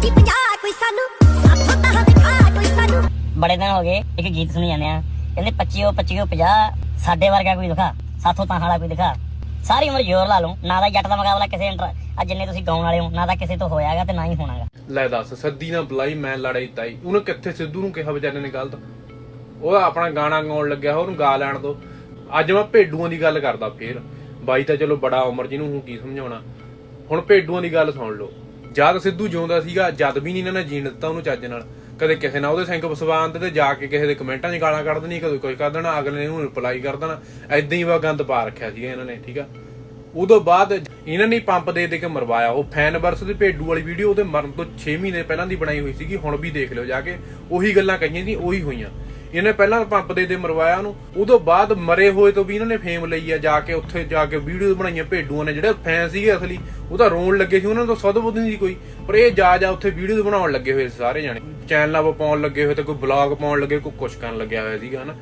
ਪੱਚੀ ਪੰਜਾਹ ਕੋਈ ਸਾਨੂੰ ਸਾਥੋਂ ਤਾਂ ਦਿਖਾ ਕੋਈ ਸਾਨੂੰ ਬੜੇ ਦਿਨ ਹੋ ਗਏ, ਇੱਕ ਗੀਤ ਸੁਣੀ ਜਾਂਦੇ ਆ। ਕਹਿੰਦੇ 25 25 50 ਸਾਡੇ ਵਰਗਾ ਕੋਈ ਦਿਖਾ, ਸਾਥੋਂ ਤਾਂ ਹਾਲਾ ਕੋਈ ਦਿਖਾ। ਸਾਰੀ ਉਮਰ ਜ਼ੋਰ ਲਾ ਲਓ ਨਾ ਤਾਂ ਜੱਟ ਦਾ ਮੁਕਾਬਲਾ ਕਿਸੇ ਇੰਟਰ ਆ ਜਿੰਨੇ ਤੁਸੀਂ ਗਾਉਣ ਵਾਲੇ ਹੋ, ਨਾ ਤਾਂ ਕਿਸੇ ਤੋਂ ਹੋਇਆਗਾ ਤੇ ਨਾ ਹੀ ਹੋਣਾਗਾ। ਲੈ ਦੱਸ, ਸੱਦੀ ਨਾ ਬੁਲਾਈ, ਮੈਂ ਲੜਾਈ ਤਾਈ। ਉਹਨੇ ਕਿੱਥੇ ਸਿੱਧੂ ਨੂੰ ਕਿਹਾ ਵਿਚਾਰੇ ਨੇ ਗਲਤ? ਉਹ ਆਪਣਾ ਗਾਣਾ ਗਾਉਣ ਲੱਗਿਆ, ਉਹਨੂੰ ਗਾ ਲੈਣ ਦੋ। ਅੱਜ ਮੈਂ ਭੇਡੂਆਂ ਦੀ ਗੱਲ ਕਰਦਾ ਫੇਰ। ਬਾਈ ਤਾਂ ਚਲੋ ਬੜਾ ਉਮਰ ਜਿਹਨੂੰ ਹੁਣ ਕੀ ਸਮਝਾਉਣਾ। ਹੁਣ ਭੇਡੂਆਂ ਦੀ ਗੱਲ ਸੁਣ ਲਓ। ਜਦ ਸਿੱਧੂ ਜਿਉਂਦਾ ਸੀਗਾ, ਜਦ ਵੀ ਨਹੀਂ ਇਹਨਾਂ ਨੇ ਜੀਣ ਦਿੱਤਾ ਉਹਨੂੰ ਚੱਜ ਨਾਲ। ਕਦੇ ਕਿਸੇ ਨਾਲ ਉਹਦੇ ਸਿੰਘ ਪਸਵਾਨ ਤੇ ਜਾ ਕੇ ਕਿਸੇ ਦੇ ਕਮੈਂਟਾਂ 'ਚ ਗਾਲਾਂ ਕੱਢ ਦੇਣੀ, ਕਦੇ ਕੋਈ ਕਰ ਦੇਣਾ, ਅਗਲੇ ਨੇ ਉਹਨੂੰ ਰਿਪਲਾਈ ਕਰ ਦੇਣਾ। ਐਦਾਂ ਹੀ ਵਾ ਗੰਦ ਪਾ ਰੱਖਿਆ ਸੀਗਾ ਇਹਨਾਂ ਨੇ, ਠੀਕ ਆ? ਉਦੋਂ ਬਾਅਦ ਇਹਨਾਂ ਨੇ ਪੰਪ ਦੇ ਦੇ ਕੇ ਮਰਵਾਇਆ। ਉਹ ਫੈਨ ਵਰਸ ਦੀ ਭੇਡੂ ਵਾਲੀ ਵੀਡੀਓ ਉਹਦੇ ਮਰਨ ਤੋਂ 6 ਮਹੀਨੇ ਪਹਿਲਾਂ ਦੀ ਬਣਾਈ ਹੋਈ ਸੀਗੀ, ਹੁਣ ਵੀ ਦੇਖ ਲਿਓ ਜਾ ਕੇ। ਉਹੀ ਗੱਲਾਂ ਕਹੀਆਂ ਸੀ, ਉਹੀ ਹੋਈਆਂ। ਇਹਨੇ ਪਹਿਲਾਂ ਪੰਪ ਦੇ ਦੇ ਮਰਵਾਇਆ ਉਹਨੂੰ। ਉਦੋਂ ਬਾਅਦ ਮਰੇ ਹੋਏ ਤੋਂ ਵੀ ਇਹਨਾਂ ਨੇ ਫੇਮ ਲਈ ਆ ਜਾ ਕੇ ਉੱਥੇ ਜਾ ਕੇ ਵੀਡੀਓ ਬਣਾਈਆਂ ਭੇਡੂਆਂ ਨੇ, ਜਿਹੜੇ ਫੈਨ ਸੀਗੇ ਅਸਲੀ, ਉਹ ਤਾਂ ਰੋਣ ਲੱਗੇ ਸੀ, ਉਹਨਾਂ ਨੂੰ ਸਦ ਬੁੱਧ ਨਹੀਂ ਸੀ ਕੋਈ। ਪਰ ਇਹ ਜਾ ਜਾ ਉੱਥੇ ਵੀਡੀਓ ਬਣਾਉਣ ਲੱਗੇ ਹੋਏ ਸੀ ਸਾਰੇ ਜਾਣੇ। ਚੈਨਲਾਂ ਪਾਉਣ ਲੱਗੇ ਹੋਏ ਤੇ ਕੋਈ ਬਲੌਗ ਪਾਉਣ ਲੱਗੇ, ਕੋਈ ਕੁਛ ਕਰਨ ਲੱਗਿਆ ਹੋਇਆ ਸੀਗਾ, ਹਨਾ।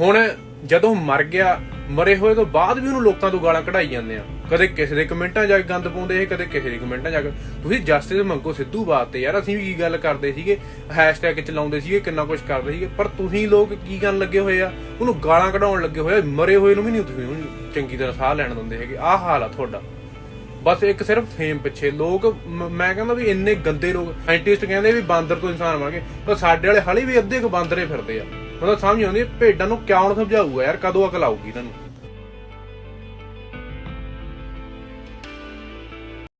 ਹੁਣ ਜਦੋਂ ਮਰ ਗਿਆ ਮਰੇ ਹੋਏ ਤੋਂ ਬਾਅਦ ਵੀ ਉਹਨੂੰ ਲੋਕਾਂ ਤੋਂ ਗਾਲਾਂ ਕਢਾਈ ਜਾਂਦੇ ਆ। ਕਦੇ ਕਿਸੇ ਦੇ ਕਮੈਂਟਾਂ ਜਾ ਕੇ ਗੰਦ ਪਾਉਂਦੇ ਸੀ ਕਦੇ ਕਿਸੇ ਦੇ ਕਮੈਂਟਾਂ ਜਾ ਕੇ। ਤੁਸੀਂ ਜਸਟਿਸ ਮੰਗੋ ਸਿੱਧੂ ਬਾਤ ਤੇ ਯਾਰ, ਅਸੀਂ ਵੀ ਕੀ ਗੱਲ ਕਰਦੇ ਸੀਗੇ ਹੈਸ਼ਟੈਗ ਚਲਾਉਂਦੇ ਸੀਗੇ, ਕਿੰਨਾ ਕੁਝ ਕਰਦੇ ਸੀਗੇ, ਪਰ ਤੁਸੀਂ ਲੋਕ ਕੀ ਕਰਨ ਲੱਗੇ ਹੋਏ ਆ? ਉਹਨੂੰ ਗਾਲਾਂ ਕਢਾਉਣ ਲੱਗੇ ਹੋਏ ਆ, ਮਰੇ ਹੋਏ ਨੂੰ ਵੀ ਨਹੀਂ ਤੁਸੀਂ ਉਹਨੂੰ ਚੰਗੀ ਤਰ੍ਹਾਂ ਸਾਹ ਲੈਣ ਦਿੰਦੇ ਹੈਗੇ। ਆਹ ਹਾਲ ਆ ਤੁਹਾਡਾ। ਬਸ ਇੱਕ ਸਿਰਫ ਫੇਮ ਪਿੱਛੇ। ਲੋਕ ਮੈਂ ਕਹਿੰਦਾ ਵੀ ਇੰਨੇ ਗੰਦੇ ਲੋਕ ਸਾਇੰਟਿਸਟ ਕਹਿੰਦੇ ਵੀ ਬਾਂਦਰ ਤੋਂ ਇਨਸਾਨ ਬਣ ਗਏ। ਪਰ ਸਾਡੇ ਵਾਲੇ ਹਾਲੇ ਵੀ ਅੱਧੇ ਕੁ ਬਾਂਦਰੇ ਫਿਰਦੇ ਆ। ਮਤਲਬ ਸਮਝ ਆਉਂਦੀ ਭੇਡਾਂ ਨੂੰ ਕਿਉਂ ਸਮਝਾਊਗਾ ਯਾਰ ਕਦੋਂ ਅਕਲ ਆਊਗੀ ਇਹਨਾਂ ਨੂੰ?